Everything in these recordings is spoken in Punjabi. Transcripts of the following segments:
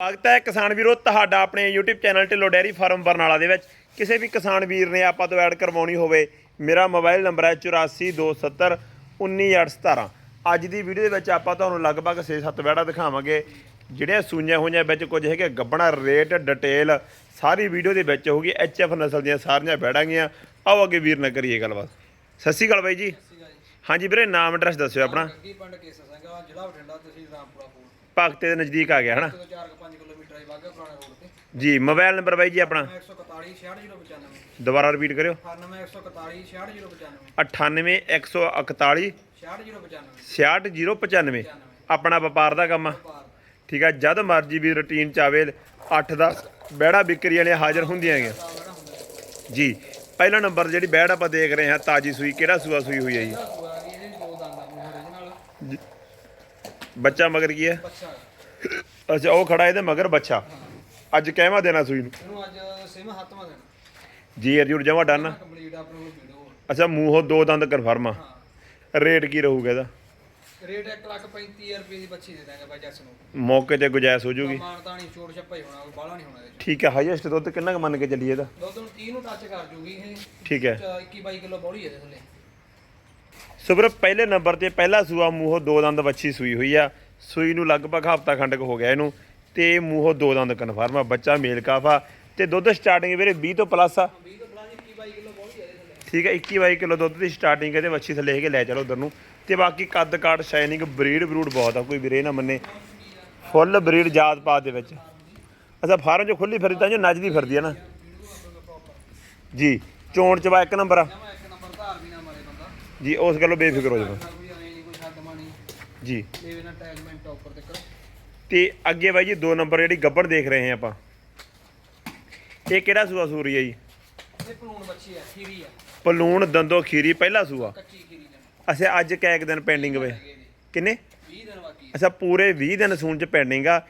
ਸਵਾਗਤ ਹੈ ਕਿਸਾਨ ਵੀਰੋ ਤੁਹਾਡਾ ਆਪਣੇ YouTube channel Dhillon dairy farm Barnala ਦੇ ਵਿੱਚ। ਕਿਸੇ ਵੀ ਕਿਸਾਨ ਵੀਰ ਨੇ ਆਪਾਂ ਤੋਂ ਐਡ ਕਰਵਾਉਣੀ ਹੋਵੇ ਮੇਰਾ ਮੋਬਾਈਲ ਨੰਬਰ ਹੈ 8427 19817 ਅੱਜ ਦੀ ਵੀਡੀਓ ਦੇ ਵਿੱਚ ਆਪਾਂ ਤੁਹਾਨੂੰ ਲਗਭਗ 6-7 ਵੈੜਾ ਦਿਖਾਵਾਂਗੇ ਜਿਹੜੀਆਂ ਸੂਈਆਂ ਹੋਈਆਂ ਵਿੱਚ ਕੁਝ ਹੈਗੇ ਗੱਬਣਾ ਰੇਟ ਡਿਟੇਲ ਸਾਰੀ ਵੀਡੀਓ ਦੇ ਵਿੱਚ ਹੋਊਗੀ ਐਚਐਫ ਨਸਲ ਦੀਆਂ ਸਾਰੀਆਂ ਵੈੜਾਂ ਗੀਆਂ। ਆਓ ਅੱਗੇ ਵੀਰ ਨਾਲ ਕਰੀਏ ਗੱਲਬਾਤ। ਸਤਿ ਸ਼੍ਰੀ ਅਕਾਲ ਬਾਈ ਜੀ। ਹਾਂਜੀ ਵੀਰੇ ਨਾਮ ਐਡਰੈਸ ਦੱਸਿਓ ਆਪਣਾ। ਪਿੰਡ ਕੇਸਰ ਸਿੰਘ ਜ਼ਿਲ੍ਹਾ ਬਠਿੰਡਾ ਤਹਿਸੀਲ ਰਾਮਪੁਰਾ ਭਗਤੇ ਦੇ ਨਜ਼ਦੀਕ ਆ ਗਿਆ ਹਨਾ? ਤੋਂ 4-5 ਕਿਲੋਮੀਟਰ ਹੈ ਬਾਗਾ ਪੁਰਾਣਾ ਰੋਡ ਤੇ। ਜੀ ਮੋਬਾਈਲ ਨੰਬਰ ਬਾਈ ਜੀ ਆਪਣਾ? 141 66095 ਦੁਬਾਰਾ ਰਿਪੀਟ ਕਰਿਓ। 9141 66095 98141 66095 66095 ਆਪਣਾ ਵਪਾਰ ਦਾ ਕੰਮ ਆ। ਠੀਕ ਆ ਜਦ ਮਰਜ਼ੀ ਵੀ ਰੁਟੀਨ ਚ ਆਵੇ 8-10 ਬਹਿੜਾ ਵਿਕਰੀ ਵਾਲੀਆਂ ਹਾਜ਼ਰ ਹੁੰਦੀਆਂ ਹੈਗੀਆਂ। ਜੀ ਪਹਿਲਾ ਨੰਬਰ ਜਿਹੜੀ ਬਹਿੜ ਆਪਾਂ ਦੇਖ ਰਹੇ ਹਾਂ ਤਾਜੀ ਸੂਈ ਕਿਹੜਾ ਸੂਆ ਸੂਈ ਹੋਈ ਹੈ ਜੀ ਇਹਦਾ ਸੂਆ ਵੀ ਇਹਦੇ ਦੋ ਦੰਦ ਆ ਮੂੰਹ original ਬੱਚਾ ਮਗਰ ਕੀ ਹੈ? ਬੱਚਾ। ਅੱਛਾ ਉਹ ਖੜਾ ਇਹਦੇ ਮਗਰ ਬੱਚਾ। ਅੱਜ ਕਹਿਵਾ ਦੇਣਾ ਸੂਈ ਨੂੰ? ਇਹਨੂੰ ਅੱਜ ਸਿਮ ਹੱਥਵਾਂ ਦੇਣਾ। ਜੀ ਅਰਜੁਨ ਜਮਾ ਡਨ ਕੰਪਲੀਟ ਆਪਣੇ ਕੋਲ ਵੀਡੀਓ ਅੱਛਾ ਮੂੰਹੋਂ ਦੋ ਦੰਦ ਕਨਫਰਮ ਆ। ਹਾਂ। ਰੇਟ ਕੀ ਰਹੂਗਾ ਇਹਦਾ? ਰੇਟ 1 ਲੱਖ 35000 ਰੁਪਏ ਦੀ ਬੱਚੀ ਦੇ ਦਾਂਗੇ ਬਾਈ ਜੱਸ ਨੂੰ। ਮੌਕੇ ਤੇ ਗੁਜਾਇਸ਼ ਹੋ ਜੂਗੀ। ਮਾਨਤਾ ਨਹੀਂ ਛੋਟ ਛੱਪਾ ਹੀ ਹੋਣਾ ਬਾਹਲਾ ਨਹੀਂ ਹੋਣਾ ਠੀਕ ਹੈ ਹਾਈਐਸਟ ਦੁੱਧ ਕਿੰਨਾ ਕੁ ਮੰਨ ਕੇ ਚੱਲੀਏ ਇਹਦਾ? ਦੁੱਧ ਨੂੰ 30 ਨੂੰ ਟੱਚ ਕਰ ਜੂਗੀ ਇਹ। ਠੀਕ ਹੈ। 21 22 ਕਿਲੋ ਬੋਲੀ ਇਹਦੇ ਥੱਲੇ। ਸੋ ਵੀਰੋ ਪਹਿਲੇ ਨੰਬਰ ਤੇ ਪਹਿਲਾ ਸੂਆ ਮੂੰਹੋਂ ਦੋ ਦੰਦ ਵੱਛੀ ਸੂਈ ਹੋਈ ਆ। ਸੂਈ ਨੂੰ ਲਗਭਗ ਹਫਤਾ ਖੰਡਕ ਹੋ ਗਿਆ ਇਹਨੂੰ ਤੇ ਮੂੰਹੋਂ ਦੋ ਦੰਦ ਕਨਫਰਮ ਆ, ਬੱਚਾ ਮੇਲ ਕਾਫਾ ਤੇ ਦੁੱਧ ਸਟਾਰਟਿੰਗ ਵੀਰੇ 20 ਤੋਂ ਪਲੱਸ ਆ। ਠੀਕ ਹੈ 21 22 ਕਿਲੋ ਦੁੱਧ ਦੀ ਸਟਾਰਟਿੰਗ ਇਹਦੇ ਵੱਛੀ ਥੱਲੇ ਹੈਗੇ, ਲੈ ਚਲੋ ਉਧਰ ਨੂੰ। ਤੇ ਬਾਕੀ ਕੱਦ ਕਾਟ ਸ਼ਾਈਨਿੰਗ ਬਰੀਡ ਬਰੂਡ ਬਹੁਤ ਆ, ਕੋਈ ਵੀਰੇ ਨਾ ਮੰਨੇ। ਫੁੱਲ ਬਰੀਡ ਜਾਤ ਪਾਤ ਦੇ ਵਿੱਚ। ਅੱਛਾ, ਫਾਰਮ ਜੋ ਖੁੱਲੀ ਫਿਰਦੀ ਤਾਂ ਜੋ ਨੱਜਦੀ ਫਿਰਦੀ ਆ ਨਾ। ਜੀ, ਚੋਣ ਚਵਾ ਇੱਕ ਨੰਬਰ ਆ ਜਮਾ ਇੱਕ ਨੰਬਰ ਧਾਰ ਵੀ ਨਾ ਮਾਰੇ ਬੰਦਾ ਜੀ ਉਸ ਗੱਲੋਂ ਬੇਫਿਕਰ ਹੋ ਜਾਓ। ਨਾ ਕੋਈ ਆਏ ਨਹੀਂ ਕੋਈ ਛੱਡ ਮਾਣੀ ਜੀ। ਲੈਵੇ ਨਾ ਤੇ ਅੱਗੇ ਬਾਈ ਜੀ ਦੋ ਨੰਬਰ ਜਿਹੜੀ ਗੱਬੜ ਦੇਖ ਰਹੇ ਹਾਂ ਆਪਾਂ। ਇਹ ਕਿਹੜਾ ਸੂਆ ਸੂਰੀ ਹੈ ਜੀ? ਇਹ ਪਲੂਣ ਬੱਚੀ ਆ ਖੀਰੀ ਆ ਪਲੂਣ ਦੰਦੋ ਖੀਰੀ ਪਹਿਲਾ ਸੂਆ। ਕੱਚੀ ਖੀਰੀ ਜਮਾ ਅੱਛਾ ਅੱਜ ਕੈਕ ਦਿਨ ਪੈਂਡਿੰਗ ਵੇ। ਕਿੰਨੇ? 20 ਦਿਨ ਬਾਕੀ ਅੱਛਾ ਪੂਰੇ 20 ਦਿਨ ਸੂਣ ਚ ਪੈਂਡਿੰਗ ਆ।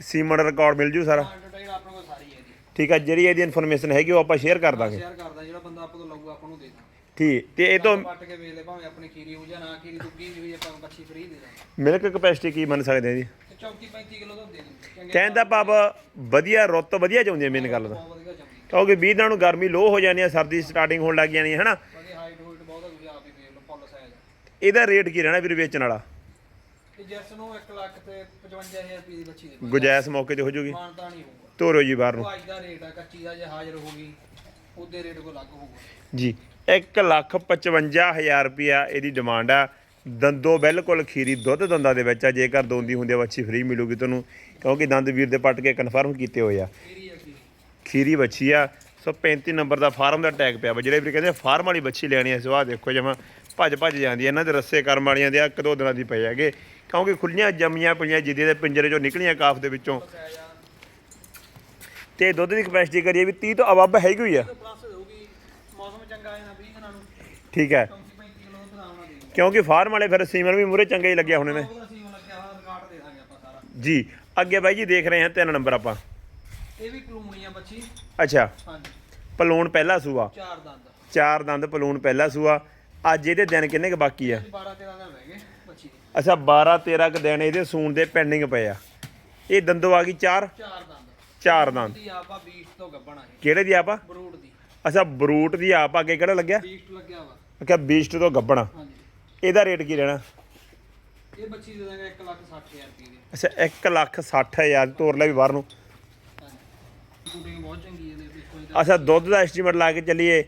ਸੀਮਨ ਰਿਕਾਰਡ ਮਿਲ ਜੂ ਸਾਰਾ। ਹਾਂ ਡਿਟੇਲ ਆਪਣੇ ਕੋਲ ਸਾਰੀ ਹੈ ਇਹਦੀ ਠੀਕ ਆ ਜਿਹੜੀ ਇਹਦੀ ਇਨਫੋਰਮੇਸ਼ਨ ਹੈਗੀ ਉਹ ਆਪਾਂ ਸ਼ੇਅਰ ਕਰ ਦਾਂਗੇ। ਸ਼ੇਅਰ ਕਰਦਾ ਜਿਹੜਾ ਬੰਦਾ ਆਪਾਂ ਤੋਂ ਲਊਗਾ ਆਪਾਂ ਨੂੰ ਦੇ ਦਾਂ। ਠੀਕ। ਤੇ ਇਹ ਤੋਂ ਪੱਟ ਕੇ ਵੇਚ ਲੈ ਭਾਵੇਂ ਆਪਣੀ ਖੀਰੀ ਹੋ ਜਾਂ ਨਾ ਖੀਰੀ ਦੁੱਗੀ ਵੀ ਹੋਈ ਆਪਾਂ ਬੱਚੀ ਫ੍ਰੀ ਦੇ ਦਾਂ ਮਿਲਕ ਕਪੈਸਿਟੀ ਕੀ ਮੰਨ ਸਕਦੇ ਆ ਜੀ? ਤੇ 34 35 ਕਿਲੋ ਦਾ ਦੇ ਦੇ ਚੰਗੇ ਕਹਿਣ ਦਾ ਭਾਵ ਵਧੀਆ। ਰੁੱਤ ਵਧੀਆ ਚਾਹੁੰਦੀ ਹੈ ਮੇਨ ਗੱਲ ਦਾ ਬਹੁਤ ਵਧੀਆ ਜੰਮੀ ਕਿਉਂਕਿ 20 ਦਿਨਾਂ ਨੂੰ ਗਰਮੀ ਲੋ ਹੋ ਜਾਣੀ ਆ ਸਰਦੀ ਸਟਾਰਟਿੰਗ ਹੋਣ ਲੱਗ ਜਾਣੀ ਹੈ ਹਨਾ? ਵਧੀਆ ਹਾਈਟ ਹੂਟ ਬਹੁਤ ਆ ਤੁਸੀਂ ਆਪ ਹੀ ਵੇਖ ਲਓ ਫੁੱਲ ਸਾਈਜ਼ ਇਹਦਾ ਰੇਟ ਕੀ ਰਹਿਣਾ ਵੀਰ ਵੇਚਣ ਵਾਲਾ? ਤੇ ਜੈਸ ਨੂੰ 1 ਲੱਖ ਤੇ 55000 ਰੁਪਏ ਦੀ ਬੱਚੀ ਦੇ ਗੁਜਾਇਸ਼ ਮੌਕੇ ਤੇ ਹੋ ਜੂਗੀ। ਮਾਨਤਾ ਨਹੀਂ ਹੋਊਗਾ। ਤੋਰੋ ਜੀ ਬਾਹਰ ਨੂੰ। ਉਹ ਅੱਜ ਦਾ ਰੇਟ ਆ ਕੱਚੀ ਦਾ ਜੇ ਹਾਜ਼ਰ ਉਹਦੇ ਰੇਟ ਕੋ ਲੱਗ ਹੋਊਗਾ। ਜੀ। 1 ਲੱਖ 55000 ਰੁਪਿਆ ਇਹਦੀ ਡਿਮਾਂਡ ਆ। ਦੰਦੋ ਬਿਲਕੁਲ ਖੀਰੀ ਦੁੱਧ ਦੰਦਾਂ ਦੇ ਵਿੱਚ ਆ। ਜੇਕਰ ਦੋਂਦੀ ਹੁੰਦੀ ਆ ਵੱਛੀ ਫ੍ਰੀ ਮਿਲੂਗੀ ਤੁਹਾਨੂੰ, ਕਿਉਂਕਿ ਦੰਦ ਵੀਰ ਦੇ ਪੱਟ ਕੇ ਕਨਫਰਮ ਕੀਤੇ ਹੋਏ ਆ। ਖੀਰੀ ਵੱਛੀ ਆ। ਸੋ 35 ਨੰਬਰ ਦਾ ਫਾਰਮ ਦਾ ਟੈਗ ਪਿਆ ਵਾ। ਜਿਹੜੇ ਵੀਰ ਕਹਿੰਦੇ ਫਾਰਮ ਵਾਲੀ ਵੱਛੀ ਲੈਣੀ ਐ ਸੋ ਦੇਖੋ ਜਮਾ ਭੱਜ ਭੱਜ ਜਾਂਦੀ ਐ ਇਹਨਾਂ ਦੇ ਰੱਸੇ ਕਰਮ ਵਾਲੀਆਂ ਦੇ ਆ, ਇੱਕ ਦੋ ਦਿਨਾਂ ਦੀ ਪਏ ਹੈਗੇ। ਕਿਉਂਕਿ ਖੁੱਲੀਆਂ ਜੰਮੀਆਂ ਪਈਆਂ ਜਿੱਦੇ ਦੇ ਪਿੰਜਰੇ ਚੋਂ ਨਿਕਲੀਆਂ ਕਾਫ ਦੇ ਵਿੱਚੋਂ। ਸਾਈਜ਼ ਤੇ ਦੁੱਧ ਦੀ ਕਪੈਸਿਟੀ ਕਰੀਏ ਵੀ 30 ਤੋਂ ਅਬੱਬ ਹੈਗੀ ਹੋਈ ਆ ਤੇ ਪਲੱਸ ਹੋਊਗੀ ਮੌਸਮ ਚੰਗਾ ਆ ਨਾ 20 ਦਿਨਾਂ ਨੂੰ ਠੀਕ ਹੈ। 34 35 ਕਿਲੋ ਦੁੱਧ ਆਰਾਮ ਨਾਲ ਦੇ ਦੂੰਗਾ ਕਿਉਂਕਿ ਫਾਰਮ ਵਾਲੇ ਫਿਰ ਸੀਮਨ ਵੀ ਮੂਰੇ ਚੰਗੇ ਹੀ ਲੱਗੇ ਹੋਣੇ ਨੇ। ਲੱਗਿਆ ਜੀ ਅੱਗੇ ਬਾਈ ਜੀ ਦੇਖ ਰਹੇ ਹਾਂ ਤਿੰਨ ਨੰਬਰ ਆਪਾਂ। ਇਹ ਵੀ ਕਲੂਣੀ ਆ ਬੱਚੀ। ਅੱਛਾ। ਹਾਂਜੀ। ਪਲੂਣ ਪਹਿਲਾ ਸੂਆ। ਚਾਰ ਦੰਦ। ਚਾਰ ਦੰਦ ਪਲੂਣ ਪਹਿਲਾ ਸੂਆ। ਅੱਜ ਇਹਦੇ ਦਿਨ ਕਿੰਨੇ ਕ ਬਾਕੀ ਆ? 12 13 ਦਿਨ ਰਹਿ ਗਏ ਬੱਚੀ ਦੇ। ਅੱਛਾ 12 13 ਕ ਦਿਨ ਇਹਦੇ ਸੂਣ ਦੇ ਪੈਂਡਿੰਗ ਪਏ ਆ। ਇਹ ਦੰਦੋ ਆ ਗਈ ਚਾਰ? ਚਾਰ ਦੰਦ। ਚਾਰ ਦੰਦ। ਦੀ ਆਪਾਂ ਤੋਂ ਗੱਬਣਾ ਕਿਹੜੇ ਦੀ ਆਪਾਂ ਬਰੂਡ ਦੀ। ਅੱਛਾ ਬਰੂਟ ਦੀ ਆਪ ਅੱਗੇ ਕਿਹੜਾ ਲੱਗਿਆ? ਬੀਸਟ ਲੱਗਿਆ ਵਾ। ਅੱਛਾ ਬੀਸਟ ਤੋਂ ਗੱਬਣਾ। ਇਹਦਾ ਰੇਟ ਕੀ ਰਹਿਣਾ? ਇਹ ਬੱਚੀ ਦੇ ਦਾਂਗੇ 1 ਲੱਖ 60000 ਰੁਪਏ ਦੀ। ਅੱਛਾ 1 ਲੱਖ 60 ਹਜ਼ਾਰ ਤੋਰ ਲੈ ਵੀ ਬਾਹਰ ਨੂੰ। ਹਾਂਜੀ। ਸ਼ੂਟਿੰਗ ਬਹੁਤ ਚੰਗੀ ਹੈ ਇਹਦੇ ਵਿੱਚ ਕੋਈ ਅੱਛਾ ਦੁੱਧ ਦਾ ਐਸਟੀਮੇਟ ਲਾ ਕੇ ਚੱਲੀਏ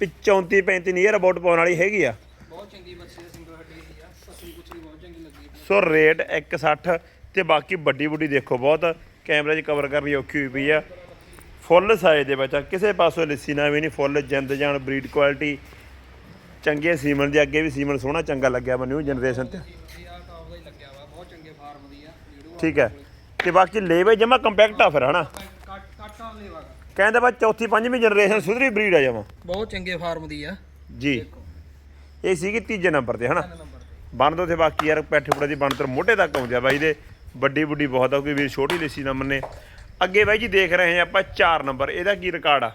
ਵੀ 34 35 ਨੀਅਰ ਅਬਾਊਟ ਪਾਉਣ ਵਾਲੀ ਹੈਗੀ ਆ। ਬਹੁਤ ਚੰਗੀ ਬੱਚੀ ਦੇ ਸਿੰਗਲ ਹੱਡੀ ਦੀ ਆ। ਅਸਲੀ ਕੁਛ ਬਹੁਤ ਚੰਗੀ ਲੱਗੀ ਸੋ। ਰੇਟ 160 ਤੇ ਬਾਕੀ ਵੱਡੀ ਵੱਡੀ ਦੇਖੋ ਬਹੁਤ। ਕੈਮਰੇ 'ਚ ਕਵਰ ਕਰਨੀ ਔਖੀ ਹੋਈ ਪਈ ਆ। ਫੁੱਲ ਸਾਈਜ਼ ਦੇ ਬੱਚਾ ਕਿਸੇ ਪਾਸੋਂ ਲਿੱਸੀ ਨਾ ਵੀ ਨਹੀਂ ਫੁੱਲ ਜਿੰਦ ਜਾਨ ਬਰੀਡ ਕੁਆਲਿਟੀ ਚੰਗੇ ਸੀਮਨ ਦੇ ਅੱਗੇ ਵੀ ਸੀਮਨ ਸੋਹਣਾ ਚੰਗਾ ਲੱਗਿਆ ਵਾ ਨਿਊ ਜਨਰੇਸ਼ਨ ਤੇ। ਆ ਦਾ ਦੀ ਆ ਠੀਕ ਹੈ। ਤੇ ਬਾਕੀ ਲੇਵੇ ਜਮਾ ਕੰਪੈਕਟ ਆ ਫਿਰ ਹਨਾ? ਆ ਕਹਿੰਦੇ ਬਾ ਚੌਥੀ ਪੰਜਵੀਂ ਜਨਰੇਸ਼ਨ ਸੁਧਰੀ ਬਰੀਡ ਆ ਜਮਾ। ਬਹੁਤ ਚੰਗੇ ਫਾਰਮ ਦੀ ਆ। ਜੀ। ਇਹ ਸੀਗੀ ਤੀਜੇ ਨੰਬਰ ਤੇ ਹਨਾ? ਤਿੰਨ ਨੰਬਰ ਤੇ ਬਾਕੀ ਯਾਰ ਪੈਠੇ ਪੁੜੇ ਦੀ ਬਣਤਰ ਮੋਢੇ ਤੱਕ ਆਉਂਦੀ ਆ ਬਾਈ ਦੇ। ਵੱਡੀ ਵੱਡੀ ਬਹੁਤ ਆ ਕੋਈ ਵੀਰ ਛੋਟੀ ਲਿੱਸੀ ਨਾ। ਮੰਨੇ ਅੱਗੇ ਬਾਈ ਜੀ ਦੇਖ ਰਹੇ ਹਾਂ ਆਪਾਂ 4 ਨੰਬਰ ਇਹਦਾ ਕੀ ਰਿਕਾਰਡ ਆ?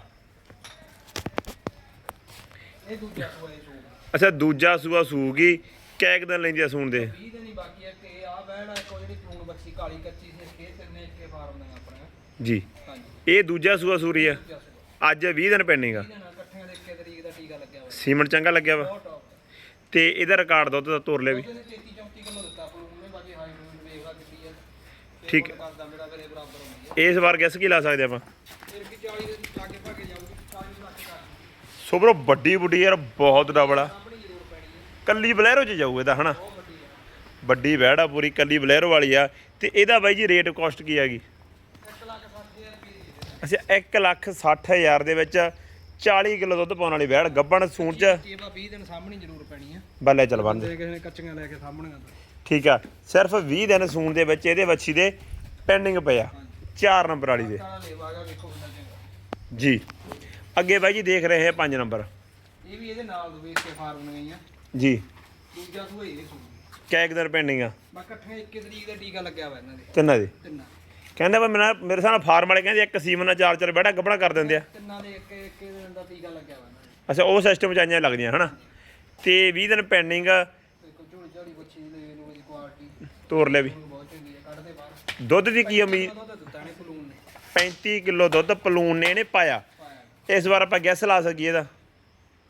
ਇਹ ਦੂਜਾ ਸੂਆ ਅੱਛਾ ਦੂਜਾ ਸੂਆ ਸੂਗੀ। ਕੈਕ ਦਿਨ ਲੈਂਦੀ ਆ ਸੂਣ ਦੇ? 20 ਦਿਨ ਹੀ ਬਾਕੀ ਆ ਕਿ ਆ ਬੈੜ ਆ ਕੋਈ ਜਿਹੜੀ ਪਲੂਣ ਬੱਚੀ ਕਾਲੀ ਕੱਚੀ ਸੀ ਇਹ ਤਿੰਨੇ ਇੱਕੇ ਫਾਰਮ ਦੀਆਂ ਜੀ। ਇਹ ਦੂਜਾ ਸੂਆ ਸੂਰੀ ਆ? ਅੱਜ 20 ਦਿਨ ਪੈਂਡਿੰਗ ਆ। ਇਹਨਾਂ ਨਾਲ ਇਕੱਠਿਆਂ ਦੇ 21 ਤਰੀਕ ਦਾ ਟੀਕਾ ਲੱਗਿਆ ਹੋਇਆ। ਸੀਮਨ ਚੰਗਾ ਲੱਗਿਆ ਵਾ? ਤੇ ਇਹਦਾ ਰਿਕਾਰਡ ਦੁੱਧ ਦਾ ਤੋਰ ਲਿਆ ਵੀ। ਉਹਦੇ 33 34 ਕਿਲੋ ਦਿੱਤਾ ਆਪਾਂ ਨੂੰ ਉਹਨੇ ਬਾਕੀ ਹਾਈ ਰੂਟ ਵੇਖਾ ਕਿੱਡੀ ਆ। ਤੇ ਠੀਕ। ਇਸ ਵਾਰ ਗੈਸ ਕੀ ਲਾ ਸਕਦੇ ਆਪਾਂ? ਫਿਰ ਕੀ 40 ਦੇ ਲਾਗੇ ਭਾਗੇ ਜਾਊਗੀ 40 ਲੱਖ ਦਾ ਸੋ ਬਰੋ ਵੱਡੀ ਬੁੱਢੀ ਯਾਰ ਬਹੁਤ ਡਬਲ ਆ। ਕੱਲੀ ਬਲੈਰੋ ਚ ਜਾਊ ਇਹਦਾ ਹਨਾ? ਵੱਡੀ ਵਹਿੜ ਆ ਪੂਰੀ ਕੱਲੀ ਬਲੈਰੋ ਵਾਲੀ ਆ। ਤੇ ਇਹਦਾ ਬਾਈ ਜੀ ਰੇਟ ਕਾਸਟ ਕੀ ਹੈਗੀ 1 ਲੱਖ 60000 ਰੁਪਏ ਦੀ ਦੇ ਅੱਛਾ 1 ਲੱਖ 60 ਹਜ਼ਾਰ ਦੇ ਵਿੱਚ 40 ਕਿਲੋ ਦੁੱਧ ਪਾਉਣ ਵਾਲੀ ਵਹਿੜ ਗੱਬਣ ਸੂਣ ਚ। ਬਾ 20 ਦਿਨ ਸਾਹਮਣੇ ਜ਼ਰੂਰ ਪੈਣੀ ਆ। ਬੱਲੇ ਚਲ ਬੰਦੇ। ਕਿਸੇ ਨੇ ਕੱਚੀਆਂ ਲੈ ਕੇ ਸਾਹਮਣੇ ਠੀਕ ਆ ਸਿਰਫ 20 ਦਿਨ ਸੂਣ ਦੇ ਵਿੱਚ ਇਹਦੇ ਵੱਛੀ ਦੇ ਪੈਂਡਿੰਗ ਪਿਆ 4 ਨੰਬਰ ਵਾਲੀ ਦੇ। ਜੀ। ਅੱਗੇ ਬਾਈ ਜੀ ਦੇਖ ਰਹੇ ਹੈ 5 ਨੰਬਰ। ਇਹ ਵੀ ਇਹਦੇ ਨਾਲ ਦੋ ਵੇਚ ਕੇ ਫਾਰਮ ਜੀ। ਦੂਜਾ ਸੂਆ ਇਹ ਸੂ ਕੈਕ ਦਿਨ ਪੈਂਡਿੰਗ ਆ। ਬਾ ਇਕੱਠੇ 21 ਤਰੀਕ ਦਾ ਟੀਕਾ ਲੱਗਿਆ ਹੋਇਆ ਇਹਨਾਂ ਦੇ। ਤਿੰਨਾਂ ਦੇ? ਤਿੰਨਾਂ। ਕਹਿੰਦਾ ਵਾ ਮੇਰਾ ਮੇਰੇ ਸਾਹਮਣੇ ਫਾਰਮ ਵਾਲੇ ਕਹਿੰਦੇ ਇੱਕ ਸੀਮਨ ਨਾਲ ਚਾਰ ਚਾਰ ਬੈੜਾ ਗੱਬਣਾ ਕਰ ਦਿੰਦੇ ਆ। ਤਿੰਨਾਂ ਦੇ ਇੱਕ ਇੱਕ ਦਿਨ ਦਾ ਟੀਕਾ ਲੱਗਿਆ ਹੋਇਆ ਇਹਨਾਂ ਦੇ। ਅੱਛਾ ਉਹ ਸਿਸਟਮ ਚ ਆਈਆਂ ਲੱਗਦੀਆਂ ਹਨਾ? ਤੇ 20 ਦਿਨ ਪੈਂਡਿੰਗ ਝੋਲੀ ਲੈ ਲੋ ਕੁਆਲਿਟੀ ਤੋਰ ਲੈ ਵੀ। ਬਹੁਤ ਚੰਗੀ ਹੈ ਕੱਢਦੇ ਬਾਹਰ। ਦੁੱਧ ਦੀ ਕੀ ਉਮੀਦ? ਉਹਦਾ ਤਾਂ ਦਿੱਤਾ ਨੇ ਫਲੂਨ ਨੇ। 35 ਕਿਲੋ ਦੁੱਧ ਪਲੂਨ ਨੇ ਇਹਨੇ ਪਾਇਆ। ਪਾਇਆ ਇਸ ਵਾਰ ਆਪਾਂ ਗੈਸ ਲਾ ਸਕੀਏ ਇਹਦਾ।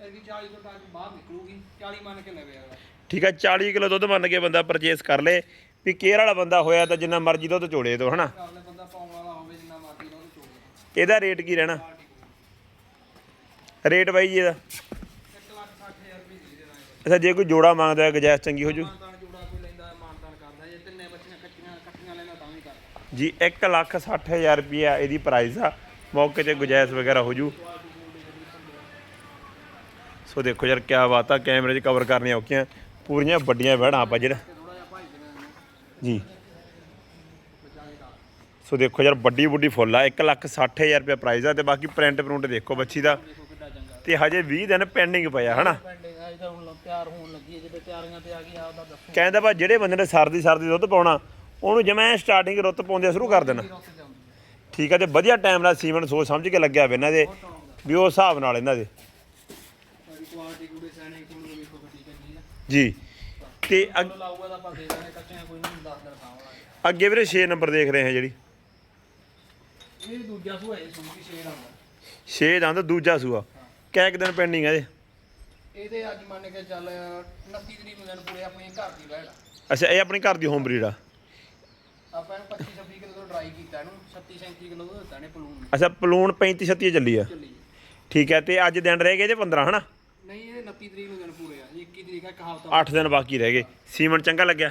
ਇਹ ਵੀ 40 ਤੋਂ ਤੱਕ ਬਾਹਰ ਨਿਕਲੂਗੀ 40 ਮੰਨ ਕੇ ਲਵੇ ਅਗਲਾ ਠੀਕ ਆ 40 ਕਿਲੋ ਦੁੱਧ ਮੰਨ ਕੇ ਬੰਦਾ ਪਰਚੇਸ ਕਰ ਲੇ ਵੀ ਕੇਅਰ ਵਾਲਾ ਬੰਦਾ ਹੋਇਆ ਤਾਂ ਜਿੰਨਾ ਮਰਜ਼ੀ ਦੁੱਧ ਚੋੜੇ ਤੋਂ ਹਨਾ? ਕਰ ਲੈ ਬੰਦਾ ਪਾਉਣ ਵਾਲਾ ਹੋਵੇ ਜਿੰਨਾ ਮਰਜ਼ੀ ਉਹਨੂੰ ਚੋਲੇ ਇਹਦਾ ਰੇਟ ਕੀ ਰਹਿਣਾ? ਰੇਟ ਬਾਈ ਜੀ ਇਹਦਾ। 1 ਲੱਖ 60000 ਰੁਪਏ ਦੀ ਦੇ ਦਾਂਗੇ ਅੱਛਾ ਜੇ ਕੋਈ ਜੋੜਾ ਮੰਗਦਾ ਹੈ ਗਜੈਸ ਚੰਗੀ ਹੋ ਜੂ। ਮਾਨਤਾਨ ਜੋੜਾ ਕੋਈ ਲੈਂਦਾ ਮਾਨਤਾਨ ਕਰਦਾ ਜੇ ਤਿੰਨੇ ਬੱਚੀਆਂ ਕੱਚੀਆਂ ਕੱਟੀਆਂ ਲੈਣਾ ਤਾਂ ਵੀ ਕਰ ਜੀ 1 ਲੱਖ 60 ਹਜ਼ਾਰ ਰੁਪਿਆ ਇਹਦੀ ਪ੍ਰਾਈਸ ਆ। ਮੌਕੇ ਤੇ ਗੁਜਾਇਸ਼ ਵਗੈਰਾ ਹੋ ਜੂ। ਸੋ ਦੇਖੋ ਯਾਰ, ਕਿਆ ਬਾਤ ਆ ਕੈਮਰੇ 'ਚ ਕਵਰ ਕਰਨੀਆਂ ਔਖੀਆਂ। ਪੂਰੀਆਂ ਵੱਡੀਆਂ ਵਹਿੜਾਂ ਆਪਾਂ ਜਿਹੜਾ। ਜੀ। ਸੋ ਦੇਖੋ ਯਾਰ, ਵੱਡੀ ਵੱਡੀ ਫੁੱਲ ਆ। 1 ਲੱਖ 60 ਹਜ਼ਾਰ ਰੁਪਿਆ ਪ੍ਰਾਈਸ ਆ ਤੇ ਬਾਕੀ ਪ੍ਰਿੰਟ ਪ੍ਰਿੰਟ ਦੇਖੋ ਬੱਚੀ ਦਾ। ਤੇ ਹਜੇ 20 ਦਿਨ ਪੈਂਡਿੰਗ ਪਿਆ ਹਨਾ? ਕਹਿੰਦਾ ਬਾ ਜਿਹੜੇ ਬੰਦੇ ਨੇ ਸਰਦੀ ਸਰਦੀ ਦੁੱਧ ਪਾਉਣਾ, ਉਹਨੂੰ ਜਿਵੇਂ ਸਟਾਰਟਿੰਗ ਰੁੱਤ ਪਾਉਂਦੇ ਸ਼ੁਰੂ ਕਰ ਦੇਣਾ। ਠੀਕ ਆ ਤੇ ਵਧੀਆ ਟਾਈਮ ਨਾਲ ਸੀਮਨ ਸੋਚ ਸਮਝ ਕੇ ਲੱਗਿਆ ਵੇ ਇਹਨਾਂ ਦੇ, ਵੀ ਉਹ ਹਿਸਾਬ ਨਾਲ ਇਹਨਾਂ ਦੇ। ਕੁਆਲਿਟੀ ਕੁੜੇ ਸੈਨਿਕ ਕੋਲ ਵੇਖੋ ਕਿੱਡੀ ਚੰਗੀ ਆ ਜੀ। ਤੇ ਅੱਗ- ਲਾਊਗਾ ਤਾਂ ਆਪਾਂ ਦੇ ਦਾਂਗੇ ਕੱਚੀਆਂ ਕੋਈ ਨਹੀਂ 10 ਦਿਨ ਖਾਵਾਂਗੇ ਅੱਗੇ ਵੀਰੇ 6 ਨੰਬਰ ਦੇਖ ਰਹੇ ਹਾਂ ਜਿਹੜੀ। ਇਹ ਦੂਜਾ ਸੂਆ ਇਹ ਸੂਕੀ ਸ਼ੇਡ ਆਉਂਦਾ 6 ਦੰਦ ਦੂਜਾ ਸੂਆ। ਕੈਕ ਦਿਨ ਪੈਂਡਿੰਗ ਆ ਇਹਦੇ? ਇਹਦੇ ਅੱਜ ਮੰਨ ਕੇ ਚੱਲ 29 ਤਰੀਕ ਨੂੰ ਦਿਨ ਪੂਰੇ ਆਪਣੀ ਘਰ ਦੀ ਬੈਠ ਅੱਛਾ, ਇਹ ਆਪਣੀ ਘਰ ਦੀ ਹੋਮ ਬਰੀਡ ਆ। ਆਪਾਂ ਇਹਨੂੰ 25 26 ਕਿਲੋ ਤੋਂ ਡਰਾਈ ਕੀਤਾ ਇਹਨੂੰ 37 37 ਕਿਲੋ ਦਾ ਦਿੱਤਾ ਨੇ ਪਲੂਨ ਨੇ। ਅੱਛਾ ਪਲੂਣ 35 36 ਚੱਲੀ ਆ। ਚੱਲੀ ਠੀਕ ਹੈ ਤੇ ਅੱਜ ਦਿਨ ਰਹਿ ਗਏ ਜੇ 15 ਹਨਾ? ਨਹੀਂ ਇਹ 29 ਤਰੀਕ ਨੂੰ ਦਿਨ ਪੂਰੇ ਆ 21 ਤਰੀਕ ਆ ਇੱਕ ਹਫ਼ਤਾ 8 ਦਿਨ ਬਾਕੀ ਰਹਿ ਗਏ। ਸੀਮਨ ਚੰਗਾ ਲੱਗਿਆ?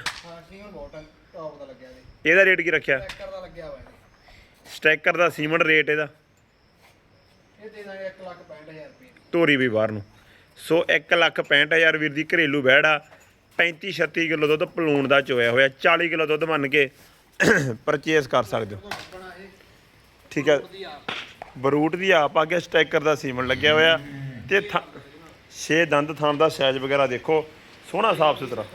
ਬਹੁਤ ਟੌਪ ਦਾ ਲੱਗਿਆ ਇਹਦੇ ਇਹਦਾ ਰੇਟ ਕੀ ਰੱਖਿਆ? ਟਰੈਕਟਰ ਦਾ ਲੱਗਿਆ ਹੋਇਆ ਇਹ ਸਟੈਕਰ ਦਾ ਸੀਮਨ ਰੇਟ ਇਹਦਾ? ਇਹ ਦੇ ਦਾਂਗੇ 1 ਲੱਖ 65000 ਰੁਪਏ। ਵੀ ਬਾਹਰ ਨੂੰ। ਸੋ 1 ਲੱਖ 65000 ਵੀਰ ਦੀ ਘਰੇਲੂ ਬਹਿੜ ਆ। 35 36 ਕਿਲੋ ਦੁੱਧ ਪਲੂਣ ਦਾ ਚੋਇਆ ਹੋਇਆ 40 ਕਿਲੋ ਦੁੱਧ ਮੰਨ ਕੇ ਪਰਚੇਸ ਕਰ ਸਕਦੇ ਹੋ। ਉਹ ਠੀਕ ਹੈ। ਆ ਬਰੂਟ ਦੀ ਆਪ ਆ ਗਿਆ ਸਟੈਕਰ ਦਾ ਸੀਮਨ ਲੱਗਿਆ ਹੋਇਆ। ਤੇ 6 ਦੰਦ ਥਣ ਦਾ ਸਾਈਜ਼ ਵਗੈਰਾ ਦੇਖੋ। ਸੋਹਣਾ ਸਾਫ਼ ਸੁਥਰਾ।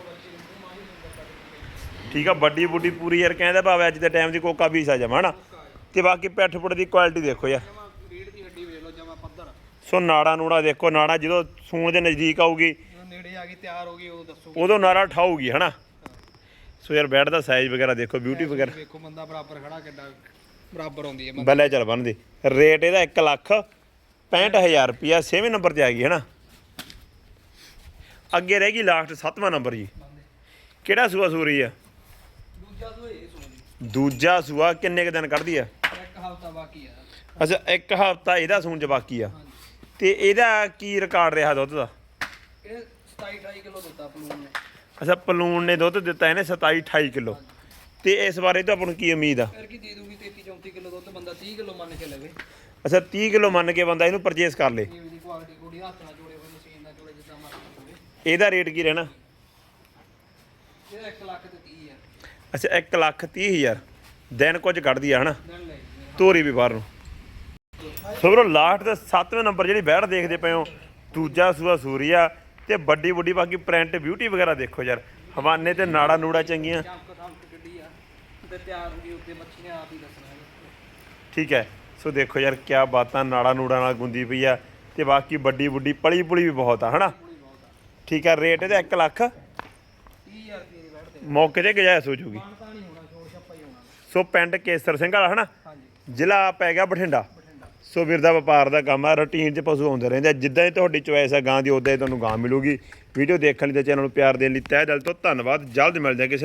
ਠੀਕ ਆ ਵੱਡੀ ਬੁੱਢੀ ਪੂਰੀ ਯਾਰ ਕਹਿੰਦਾ ਭਾਵੇਂ ਅੱਜ ਦੇ ਟਾਈਮ ਦੀ ਕੋਕਾ ਵੀ ਸਾ ਜਮਾ ਹਨਾ? ਤੇ ਬਾਕੀ ਪੈਠ ਪੁੱਟ ਦੀ ਕੁਆਲਿਟੀ ਦੇਖੋ ਯਾਰ। ਸੋ ਨਾੜਾ ਨੂੜਾ ਦੇਖੋ ਨਾੜਾ ਜਦੋਂ ਸੂਣ ਦੇ ਨਜ਼ਦੀਕ ਆਊਗੀ ਨੇੜੇ ਆ ਗਈ ਤਿਆਰ ਹੋ ਗਈ ਉਦੋਂ ਦੱਸੋ ਉਦੋਂ ਨਾੜਾ ਠਾਊਗੀ ਹਨਾ? ਸੋ ਯਾਰ ਬੈਡ ਦਾ ਸਾਈਜ਼ ਵਗੈਰਾ ਦੇਖੋ ਬਿਊਟੀ ਵਗੈਰਾ। ਵੇਖੋ ਬੰਦਾ ਬਰਾਬਰ ਖੜਾ ਕਿੱਡਾ ਬਰਾਬਰ ਆਉਂਦੀ ਹੈ ਬੱਲੇ ਚੱਲ ਬੰਨਦੀ ਰੇਟ ਇਹਦਾ 1 ਲੱਖ 65000 ਰੁਪਿਆ 6ਵੇਂ ਨੰਬਰ ਤੇ ਆ ਗਈ ਹਨਾ ਅੱਗੇ ਰਹਿ ਗਈ ਲਾਸਟ 7ਵਾਂ ਨੰਬਰ ਜੀ। ਕਿਹੜਾ ਸੂਆ ਸੂਰੀ ਆ? ਦੂਜਾ ਸੂ ਇਹ ਸੋਣੀ ਦੂਜਾ ਸੂਆ ਕਿੰਨੇ ਕ ਦਿਨ ਕੱਢਦੀ ਆ? ਇੱਕ ਹਫ਼ਤਾ ਬਾਕੀ ਆ। ਅੱਛਾ ਇੱਕ ਹਫਤਾ ਇਹਦਾ ਸੂਣ ਚ ਬਾਕੀ ਆ। ਤੇ ਇਹਦਾ ਕੀ ਰਿਕਾਰਡ ਰਿਹਾ ਦੁੱਧ ਦਾ? ਇਹ 27 28 ਕਿਲੋ ਦਿੱਤਾ ਪਲੂਨ ਨੇ ਅੱਛਾ ਪਲੂਣ ਨੇ ਦੁੱਧ ਦਿੱਤਾ ਇਹਨੇ 27 28 ਕਿਲੋ। ਤੇ ਇਸ ਬਾਰੇ ਤੋਂ ਆਪਾਂ ਨੂੰ ਕੀ ਉਮੀਦ ਆ? ਫਿਰ ਕੀ ਦੇ ਦੂਗੀ 33 34 ਕਿਲੋ ਦੁੱਧ ਬੰਦਾ 30 ਕਿਲੋ ਮੰਨ ਕੇ ਲਵੇ। ਅੱਛਾ 30 ਕਿਲੋ ਮੰਨ ਕੇ ਬੰਦਾ ਇਹਨੂੰ ਪਰਚੇਸ ਕਰ ਲੇ। ਇਹ ਦੀ ਕੁਆਲਿਟੀ ਕੋਡੀ ਹੱਥ ਨਾਲ ਜੋੜੇ ਹੋਏ ਮਸ਼ੀਨ ਨਾਲ ਜੋੜੇ ਜਿੱਦਾਂ ਮਰਜ਼ੀ ਹੋਵੇ। ਇਹਦਾ ਰੇਟ ਕੀ ਰਹਿਣਾ? ਇਹ 1 ਲੱਖ ਤੇ 30 ਆ ਅੱਛਾ 1 ਲੱਖ 30 ਹਜ਼ਾਰ। ਦਿਨ ਕੁਝ ਕੱਢਦੀ ਆ ਹਨਾ? ਦਿਨ ਲੈ ਤੋਰੀ ਵੀ ਬਾਹਰ ਨੂੰ। ਸੋ ਵੀਰੋ ਲਾਸਟ ਦੇ 7ਵੇਂ ਨੰਬਰ ਜਿਹੜੀ ਬੈੜ ਦੇਖਦੇ ਪਏ ਹੋ ਦੂਜਾ ਸੂਆ ਸੂਰੀਆ। ਤੇ ਵੱਡੀ ਵੱਡੀ ਬਾਕੀ ਪ੍ਰਿੰਟ ਬਿਊਟੀ ਵਗੈਰਾ ਦੇਖੋ ਯਾਰ। ਹਵਾਨੇ ਤੇ ਨਾੜਾ ਨੂੜਾ ਚੰਗੀਆਂ। ਚਮਕ ਥਮਕ ਕਿੱਡੀ ਆ। ਤੇ ਤਿਆਰ ਹੋ ਗਈ ਉੱਤੇ ਮੱਛੀਆਂ ਆਪ ਹੀ ਦੱਸਣਾ ਹੈ। ਠੀਕ ਹੈ। ਸੋ ਦੇਖੋ ਯਾਰ ਕਿਆ ਬਾਤਾਂ ਨਾੜਾ ਨੂੜਾ ਨਾਲ ਗੁੰਦੀ ਪਈ ਆ ਤੇ ਬਾਕੀ ਵੱਡੀ ਵੱਡੀ ਪਲੀ ਪੁਲੀ ਵੀ ਬਹੁਤ ਆ ਹਨਾ? ਠੀਕ ਹੈ ਰੇਟ ਇਹਦਾ 1 ਲੱਖ। 30000 ਰੁਪਏ ਦੀ ਬੈਠਦੇ ਮੌਕੇ ਤੇ ਗੁਜਾਇਸ਼ ਹੋ ਜੂਗੀ ਸੋ ਪਿੰਡ ਕੇਸਰ ਸਿੰਘ ਵਾਲਾ ਹਨਾ? ਜ਼ਿਲ੍ਹਾ ਪੈ ਗਿਆ ਬਠਿੰਡਾ। ਸੋ ਵੀਰ ਦਾ ਵਪਾਰ ਦਾ ਕੰਮ ਆ ਰੂਟੀਨ 'ਚ ਪਸ਼ੂ ਆਉਂਦੇ ਰਹਿੰਦੇ ਆ। ਜਿੱਦਾਂ ਹੀ ਤੁਹਾਡੀ ਚੋਇਸ ਆ, ਗਾਂ ਦੀ ਉਦਾਂ ਹੀ ਤੁਹਾਨੂੰ ਗਾਂ ਮਿਲੂਗੀ। ਵੀਡੀਓ ਦੇਖਣ ਲਈ ਤੇ ਚੈਨਲ ਨੂੰ ਪਿਆਰ ਦੇਣ ਲਈ ਤਹਿ ਦਿਲ ਤੋਂ ਧੰਨਵਾਦ। ਜਲਦ ਮਿਲਦੇ ਹਾਂ ਕਿਸੇ